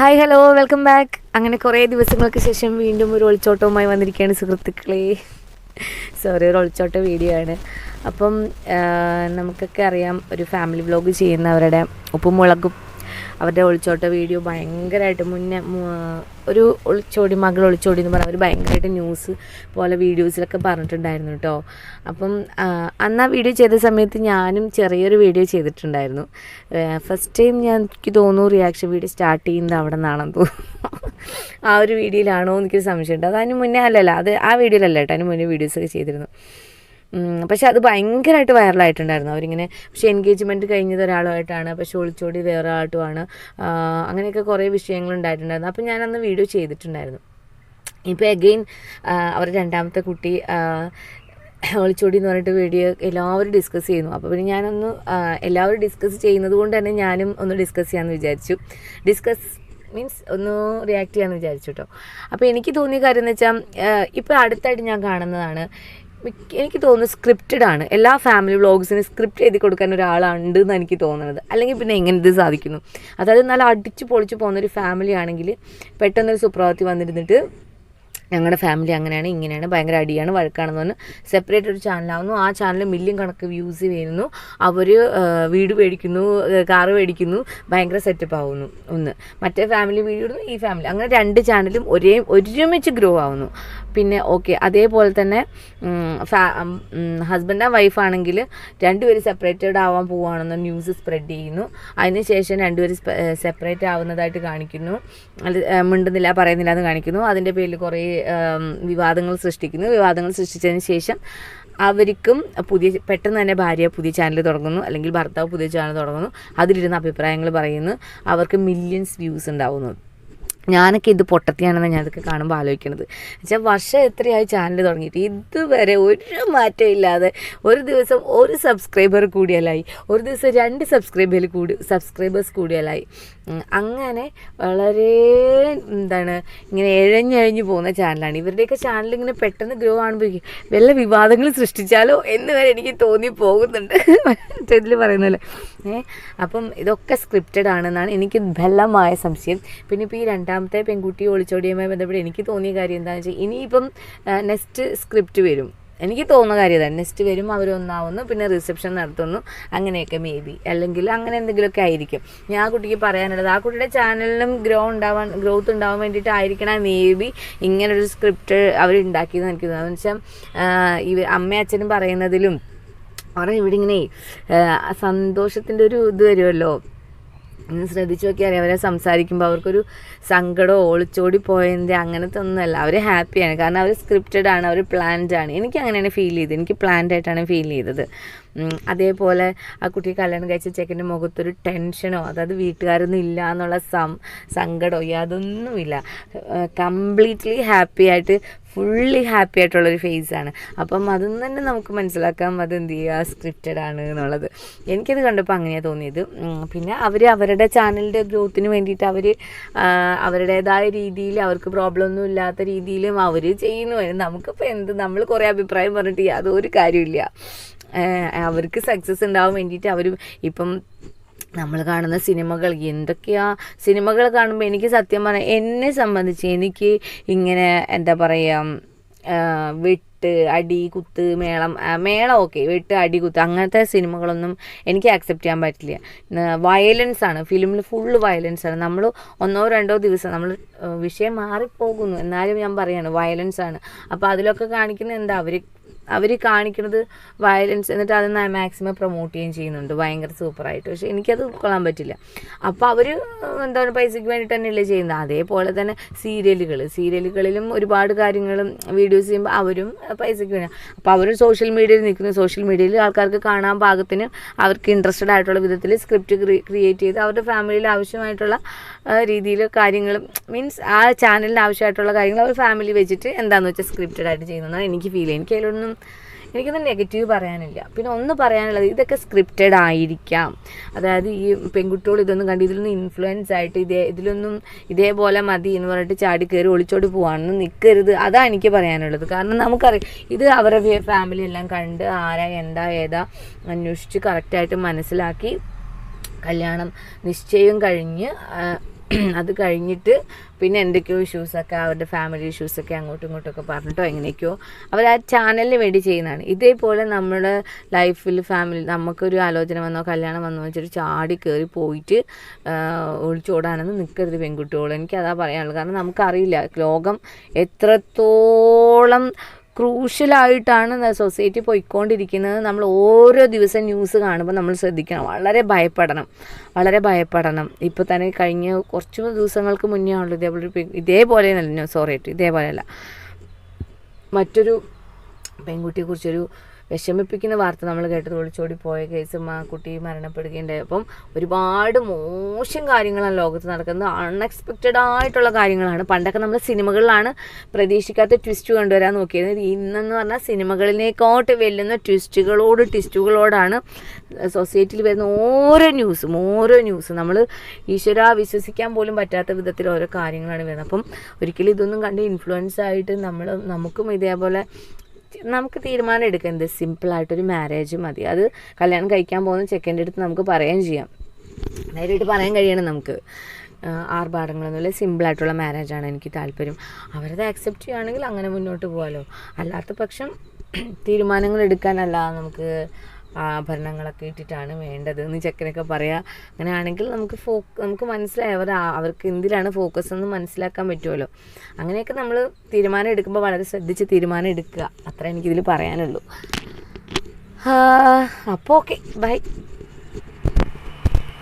Hi hello welcome back അങ്ങനെ കുറേ ദിവസങ്ങൾക്ക് ശേഷം വീണ്ടും ഒരു ഒളിച്ചോട്ടവുമായി വന്നിരിക്കുകയാണ് സുഹൃത്തുക്കളെ. സോറി ഒരു ഒളിച്ചോട്ട വീഡിയോ ആണ്. അപ്പം നമുക്കൊക്കെ അറിയാം ഒരു ഫാമിലി വ്ലോഗ് ചെയ്യുന്നവരുടെ ഉപ്പും മുളകും അവരുടെ ഒളിച്ചോട്ട വീഡിയോ ഭയങ്കരമായിട്ട് മുന്നേ ഒരു ഒളിച്ചോടി മകൾ ഒളിച്ചോടി എന്ന് പറഞ്ഞാൽ അവർ ഭയങ്കരമായിട്ട് ന്യൂസ് പോലെ വീഡിയോസിലൊക്കെ പറഞ്ഞിട്ടുണ്ടായിരുന്നു കേട്ടോ അപ്പം അന്ന് ആ വീഡിയോ ചെയ്ത സമയത്ത് ഞാനും ചെറിയൊരു വീഡിയോ ചെയ്തിട്ടുണ്ടായിരുന്നു. ഫസ്റ്റ് ടൈം ഞാൻ എനിക്ക് തോന്നുന്നു റിയാക്ഷൻ വീഡിയോ സ്റ്റാർട്ട് ചെയ്യുന്നത് അവിടെ നിന്നാണെന്ന് തോന്നുന്നു. ആ ഒരു വീഡിയോയിലാണോ എനിക്കൊരു സംശയമുണ്ട്. അത് അതിന് മുന്നേ അല്ലല്ല അത് ആ വീഡിയോയിലല്ല കേട്ടോ അതിന് മുന്നേ വീഡിയോസൊക്കെ ചെയ്തിരുന്നു. പക്ഷെ അത് ഭയങ്കരമായിട്ട് വൈറലായിട്ടുണ്ടായിരുന്നു. അവരിങ്ങനെ പക്ഷെ എൻഗേജ്മെന്റ് കഴിഞ്ഞത് ഒരാളുമായിട്ടാണ് പക്ഷെ ഒളിച്ചോടി വേറെ ആളുമായിട്ടുമാണ് അങ്ങനെയൊക്കെ കുറേ വിഷയങ്ങൾ ഉണ്ടായിട്ടുണ്ടായിരുന്നു അപ്പോൾ ഞാനന്ന് വീഡിയോ ചെയ്തിട്ടുണ്ടായിരുന്നു. ഇപ്പോൾ എഗെയിൻ അവർ രണ്ടാമത്തെ കുട്ടി ഒളിച്ചോടി എന്ന് പറഞ്ഞിട്ട് വീഡിയോ എല്ലാവരും ഡിസ്കസ് ചെയ്യുന്നു. അപ്പോൾ പിന്നെ ഞാനൊന്ന് എല്ലാവരും ഡിസ്കസ് ചെയ്യുന്നത് കൊണ്ട് തന്നെ ഞാനും ഒന്ന് ഡിസ്കസ് ചെയ്യാമെന്ന് വിചാരിച്ചു. ഡിസ്കസ് മീൻസ് ഒന്ന് റിയാക്ട് ചെയ്യാമെന്ന് വിചാരിച്ചു കേട്ടോ. അപ്പോൾ എനിക്ക് തോന്നിയ കാര്യം എന്ന് വെച്ചാൽ ഇപ്പോൾ അടുത്തായിട്ട് ഞാൻ കാണുന്നതാണ് എനിക്ക് തോന്നുന്നു സ്ക്രിപ്റ്റഡ് ആണ്. എല്ലാ ഫാമിലി വ്ളോഗ്സിനും സ്ക്രിപ്റ്റ് എഴുതി കൊടുക്കാൻ ഒരാളുണ്ട് എന്ന് എനിക്ക് തോന്നുന്നത്. അല്ലെങ്കിൽ പിന്നെ എങ്ങനെ ഇത് സാധിക്കുന്നു. അതായത് നല്ല അടിച്ചു പൊളിച്ചു പോകുന്ന ഒരു ഫാമിലി ആണെങ്കിൽ പെട്ടെന്നൊരു സുപ്രഭാതി വന്നിരുന്നിട്ട് ഞങ്ങളുടെ ഫാമിലി അങ്ങനെയാണ് ഇങ്ങനെയാണ് ഭയങ്കര അടിയാണ് വഴക്കാണെന്ന് പറഞ്ഞ് സെപ്പറേറ്റ് ഒരു ചാനലാവുന്നു ആ ചാനൽ മില്യൺ കണക്ക് വ്യൂസ് വരുന്നു. അവർ വീട് മേടിക്കുന്നു കാറ് മേടിക്കുന്നു ഭയങ്കര സെറ്റപ്പ് ആവുന്നു ഒന്ന്. മറ്റേ ഫാമിലി വീഡിയോ ഇടുന്നു ഈ ഫാമിലി അങ്ങനെ രണ്ട് ചാനലും ഒരേ ഒരുമിച്ച് ഗ്രോ ആവുന്നു. പിന്നെ ഓക്കെ അതേപോലെ തന്നെ ഹസ്ബൻഡ് ആൻഡ് വൈഫ് ആണെങ്കിൽ രണ്ടുപേരും സെപ്പറേറ്റഡ് ആവാൻ പോവുകയാണെന്ന് ന്യൂസ് സ്പ്രെഡ് ചെയ്യുന്നു. അതിനുശേഷം രണ്ടുപേരും സെപ്പറേറ്റ് ആവുന്നതായിട്ട് കാണിക്കുന്നു. മിണ്ടുന്നില്ല പറയുന്നില്ല എന്ന് കാണിക്കുന്നു. അതിന്റെ പേരിൽ കുറേ വിവാദങ്ങൾ സൃഷ്ടിക്കുന്നു. വിവാദങ്ങൾ സൃഷ്ടിച്ചതിന് ശേഷം അവർക്കും പുതിയ പെട്ടെന്ന് തന്നെ ഭാര്യ പുതിയ ചാനൽ തുടങ്ങുന്നു. അല്ലെങ്കിൽ ഭർത്താവ് പുതിയ ചാനൽ തുടങ്ങുന്നു. അതിലിരുന്ന് അഭിപ്രായങ്ങൾ പറയുന്നു. അവർക്ക് മില്യൺസ് വ്യൂസ് ഉണ്ടാവുന്നു. ഞാനൊക്കെ ഇത് പൊട്ടത്തിയാണെന്ന് ഞാൻ ഇതൊക്കെ കാണുമ്പോൾ ആലോചിക്കണത്. വെച്ചാൽ വർഷം എത്രയായി ചാനൽ തുടങ്ങിയിട്ട്? ഇതുവരെ ഒരു മാറ്റം ഇല്ലാതെ ഒരു ദിവസം ഒരു സബ്സ്ക്രൈബർ കൂടിയാലായി. ഒരു ദിവസം രണ്ട് സബ്സ്ക്രൈബർ കൂടി സബ്സ്ക്രൈബേഴ്സ് കൂടിയാലായി. അങ്ങനെ വളരെ എന്താണ് ഇങ്ങനെ എഴഞ്ഞഴഞ്ഞു പോകുന്ന ചാനലാണ് ഇവരുടെയൊക്കെ ചാനൽ ഇങ്ങനെ പെട്ടെന്ന് ഗ്രോ ആകുമ്പോൾ വല്ല വിവാദങ്ങൾ സൃഷ്ടിച്ചാലോ എന്ന് വരെ എനിക്ക് തോന്നി പോകുന്നുണ്ട്. ഇതിൽ പറയുന്നല്ലേ അപ്പം ഇതൊക്കെ സ്ക്രിപ്റ്റഡ് ആണെന്നാണ് എനിക്ക് ബലമായ സംശയം. പിന്നെ ഇപ്പോൾ ഈ രണ്ടാമത്തെ പെൺകുട്ടി ഒളിച്ചോടിയുമായി ബന്ധപ്പെട്ട് എനിക്ക് തോന്നിയ കാര്യം എന്താണെന്ന് വെച്ചാൽ ഇനിയിപ്പം നെക്സ്റ്റ് സ്ക്രിപ്റ്റ് വരും. എനിക്ക് തോന്നുന്ന കാര്യം തന്നെ നെക്സ്റ്റ് വരും അവരൊന്നാവുന്നു പിന്നെ റിസപ്ഷൻ നടത്തുന്നു. അങ്ങനെയൊക്കെ മേ ബി അല്ലെങ്കിൽ അങ്ങനെ എന്തെങ്കിലുമൊക്കെ ആയിരിക്കും. ഞാൻ ആ കുട്ടിക്ക് പറയാനുള്ളത് ആ കുട്ടിയുടെ ചാനലിനും ഗ്രോ ഉണ്ടാവാൻ ഗ്രോത്ത് ഉണ്ടാവാൻ വേണ്ടിയിട്ടായിരിക്കണം മേ ബി ഇങ്ങനൊരു സ്ക്രിപ്റ്റ് അവർ ഉണ്ടാക്കിയെന്ന് എനിക്ക് തോന്നുന്നു. എന്ന് വെച്ചാൽ ഇവ അമ്മ അച്ഛനും പറയുന്നതിലും അവരുടെ ഇവിടെ ഇങ്ങനെ സന്തോഷത്തിന്റെ ഒരു ഇത് വരുമല്ലോ. ഒന്ന് ശ്രദ്ധിച്ചു നോക്കിയാൽ അവരെ സംസാരിക്കുമ്പോൾ അവർക്കൊരു സങ്കടമോ ഒളിച്ചോടി പോയതിന്റെ അങ്ങനത്തെ ഒന്നുമല്ല. അവർ ഹാപ്പിയാണ്. കാരണം അവർ സ്ക്രിപ്റ്റഡ് ആണ് അവർ പ്ലാൻഡ് ആണ്. എനിക്ക് അങ്ങനെയാണ് ഫീൽ ചെയ്തത്. എനിക്ക് പ്ലാൻഡ് ആയിട്ടാണ് ഫീൽ ചെയ്തത്. അതേപോലെ ആ കുട്ടി കല്യാണം കഴിച്ച ചെക്കന്റെ മുഖത്തൊരു ടെൻഷനോ അതായത് വീട്ടുകാരൊന്നും ഇല്ല എന്നുള്ള സം സങ്കടമോ യാതൊന്നുമില്ല. കംപ്ലീറ്റ്ലി ഹാപ്പി ആയിട്ട് ഫുള്ളി ഹാപ്പി ആയിട്ടുള്ളൊരു ഫേസാണ് അപ്പം അതൊന്നും തന്നെ നമുക്ക് മനസ്സിലാക്കാം അത് എന്ത് ചെയ്യുക സ്ക്രിപ്റ്റഡ് ആണ് എന്നുള്ളത്. എനിക്കത് കണ്ടപ്പോൾ അങ്ങനെയാണ് തോന്നിയത്. പിന്നെ അവർ അവരുടെ ചാനലിന്റെ ഗ്രോത്തിന് വേണ്ടിയിട്ട് അവർ അവരുടേതായ രീതിയിൽ അവർക്ക് പ്രോബ്ലം ഒന്നും ഇല്ലാത്ത രീതിയിലും അവർ ചെയ്യുന്നു. നമുക്കിപ്പോൾ എന്ത് നമ്മൾ കുറേ അഭിപ്രായം പറഞ്ഞിട്ട് യാതൊരു കാര്യമില്ല അവർക്ക് സക്സസ് ഉണ്ടാവാൻ വേണ്ടിയിട്ട് അവർ ഇപ്പം നമ്മൾ കാണുന്ന സിനിമകൾ എന്തൊക്കെയാ സിനിമകൾ കാണുമ്പോൾ എനിക്ക് സത്യം പറഞ്ഞാൽ എന്നെ സംബന്ധിച്ച് എനിക്ക് ഇങ്ങനെ എന്താ പറയുക വെട്ട് അടി കുത്ത് മേളം മേളം ഓക്കെ വെട്ട് അടി കുത്ത് അങ്ങനത്തെ സിനിമകളൊന്നും എനിക്ക് ആക്സെപ്റ്റ് ചെയ്യാൻ പറ്റില്ല. വയലൻസ് ആണ്. ഫിലിമിൽ ഫുള്ള് വയലൻസ് ആണ്. നമ്മൾ ഒന്നോ രണ്ടോ ദിവസം നമ്മൾ വിഷയം മാറിപ്പോകുന്നു. എന്നാലും ഞാൻ പറയാണ് വയലൻസ് ആണ്. അപ്പോൾ അതിലൊക്കെ കാണിക്കുന്നത് എന്താ അവർ അവർ കാണിക്കുന്നത് വയലൻസ് എന്നിട്ട് അത് മാക്സിമം പ്രൊമോട്ട് ചെയ്യുകയും ചെയ്യുന്നുണ്ട്. ഭയങ്കര സൂപ്പറായിട്ട് പക്ഷെ എനിക്കത് ഉൾക്കൊള്ളാൻ പറ്റില്ല. അപ്പോൾ അവർ എന്താണ് പൈസയ്ക്ക് വേണ്ടിയിട്ട് തന്നെയല്ലേ ചെയ്യുന്നത്? അതേപോലെ തന്നെ സീരിയലുകൾ സീരിയലുകളിലും ഒരുപാട് കാര്യങ്ങളും വീഡിയോസ് ചെയ്യുമ്പോൾ അവരും പൈസയ്ക്ക് വേണ്ടി അപ്പോൾ അവർ സോഷ്യൽ മീഡിയയിൽ നിൽക്കുന്നു. സോഷ്യൽ മീഡിയയിൽ ആൾക്കാർക്ക് കാണാൻ പാകത്തിന് അവർക്ക് ഇൻട്രസ്റ്റഡ് ആയിട്ടുള്ള വിധത്തിൽ സ്ക്രിപ്റ്റ് ക്രിയേറ്റ് ചെയ്ത് അവരുടെ ഫാമിലിയിൽ ആവശ്യമായിട്ടുള്ള രീതിയിൽ കാര്യങ്ങൾ മീൻസ് ആ ചാനലിന് ആവശ്യമായിട്ടുള്ള കാര്യങ്ങൾ അവർ ഫാമിലി വെച്ചിട്ട് എന്താണെന്ന് വെച്ചാൽ സ്ക്രിപ്റ്റഡ് ആയിട്ട് ചെയ്യുന്നതാണ് എനിക്ക് ഫീൽ എനിക്ക് അതിലൊന്നും എനിക്കൊന്നും നെഗറ്റീവ് പറയാനില്ല. പിന്നെ ഒന്ന് പറയാനുള്ളത് ഇതൊക്കെ സ്ക്രിപ്റ്റഡ് ആയിരിക്കാം. അതായത് ഈ പെൺകുട്ടികൾ ഇതൊന്നും കണ്ട് ഇതിലൊന്നും ഇൻഫ്ലുവൻസ് ആയിട്ട് ഇതേ ഇതിലൊന്നും ഇതേപോലെ മതി എന്ന് പറഞ്ഞിട്ട് ചാടി കയറി ഒളിച്ചോടി പോകാണെന്ന് നിൽക്കരുത് അതാണ് എനിക്ക് പറയാനുള്ളത്. കാരണം നമുക്കറിയാം ഇത് അവരുടെ ഫാമിലി എല്ലാം കണ്ട് ആരാ എന്താ ഏതാ അന്വേഷിച്ച് കറക്റ്റായിട്ട് മനസ്സിലാക്കി കല്യാണം നിശ്ചയം കഴിഞ്ഞ് അത് കഴിഞ്ഞിട്ട് പിന്നെ എന്തൊക്കെയോ ഇഷ്യൂസൊക്കെ അവരുടെ ഫാമിലി ഇഷ്യൂസൊക്കെ അങ്ങോട്ടും ഇങ്ങോട്ടൊക്കെ പറഞ്ഞിട്ടോ എങ്ങനെയൊക്കെയോ. അവർ ആ ചാനലിന് വേണ്ടി ചെയ്യുന്നതാണ്. ഇതേപോലെ നമ്മുടെ ലൈഫിൽ ഫാമിലി നമുക്കൊരു ആലോചന വന്നോ കല്യാണം വന്നോ വെച്ചിട്ട് ചാടി കയറി പോയിട്ട് ഒളിച്ചോടാനൊന്നും നിൽക്കരുത് പെൺകുട്ടികൾ എനിക്കതാ പറയാനുള്ളത്. കാരണം നമുക്കറിയില്ല ലോകം എത്രത്തോളം ക്രൂഷ്യലായിട്ടാണ് സൊസൈറ്റി പോയിക്കൊണ്ടിരിക്കുന്നത്. നമ്മൾ ഓരോ ദിവസം ന്യൂസ് കാണുമ്പോൾ നമ്മൾ ശ്രദ്ധിക്കണം. വളരെ ഭയപ്പെടണം. വളരെ ഭയപ്പെടണം. ഇപ്പോൾ തന്നെ കഴിഞ്ഞ കുറച്ച് ദിവസങ്ങൾക്ക് മുന്നേ ആണല്ലോ ഇതേപോലെ ഇതേപോലെ നല്ല സോറി ഇതേപോലെയല്ല. മറ്റൊരു പെൺകുട്ടിയെക്കുറിച്ചൊരു വിഷമിപ്പിക്കുന്ന വാർത്ത നമ്മൾ കേട്ടത് ഒളിച്ചോടി പോയ കേസും ആ കുട്ടി മരണപ്പെടുകയുണ്ടായി. അപ്പം ഒരുപാട് മോശം കാര്യങ്ങളാണ് ലോകത്ത് നടക്കുന്നത്. അൺഎക്സ്പെക്റ്റഡ് ആയിട്ടുള്ള കാര്യങ്ങളാണ്. പണ്ടൊക്കെ നമ്മൾ സിനിമകളിലാണ് പ്രതീക്ഷിക്കാത്ത ട്വിസ്റ്റ് കൊണ്ടുവരാൻ നോക്കിയത് ഇന്നെന്ന് പറഞ്ഞാൽ സിനിമകളിലേക്കോട്ട് വെല്ലുന്ന ട്വിസ്റ്റുകളോട് ട്വിസ്റ്റുകളോടാണ് സൊസൈറ്റിയിൽ വരുന്ന ഓരോ ന്യൂസും ഓരോ ന്യൂസും നമ്മൾ ഈശ്വര വിശ്വസിക്കാൻ പോലും പറ്റാത്ത വിധത്തിൽ ഓരോ കാര്യങ്ങളാണ് വരുന്നത്. അപ്പം ഒരിക്കലും ഇതൊന്നും കണ്ട് ഇൻഫ്ലുവൻസ് ആയിട്ട് നമ്മൾ നമുക്കും ഇതേപോലെ നമുക്ക് തീരുമാനം എടുക്കാം. എന്ത്? സിമ്പിളായിട്ടൊരു മാരേജ് മതി. അത് കല്യാണം കഴിക്കാൻ പോകുന്ന ചെക്കന്റെ അടുത്ത് നമുക്ക് പറയുകയും ചെയ്യാം. നേരിട്ട് പറയാൻ കഴിയണം നമുക്ക്. ആർഭാടങ്ങളൊന്നുമില്ല. സിമ്പിളായിട്ടുള്ള മാരേജാണ് എനിക്ക് താല്പര്യം. അവരത് ആക്സെപ്റ്റ് ചെയ്യുകയാണെങ്കിൽ അങ്ങനെ മുന്നോട്ട് പോകാമല്ലോ അല്ലാത്ത പക്ഷം തീരുമാനങ്ങൾ എടുക്കാനല്ല നമുക്ക് ആഭരണങ്ങളൊക്കെ ഇട്ടിട്ടാണ് വേണ്ടത്. എന്ന് ചെക്കനൊക്കെ പറയാം അങ്ങനെയാണെങ്കിൽ നമുക്ക് ഫോ നമുക്ക് മനസ്സിലായി അവർ അവർക്ക് എന്തിലാണ് ഫോക്കസ് എന്ന് മനസ്സിലാക്കാൻ പറ്റുമല്ലോ അങ്ങനെയൊക്കെ നമ്മൾ തീരുമാനം എടുക്കുമ്പോൾ വളരെ ശ്രദ്ധിച്ച് തീരുമാനം എടുക്കുക. അത്ര എനിക്കിതിൽ പറയാനുള്ളൂ. അപ്പോൾ ഓക്കെ ബൈ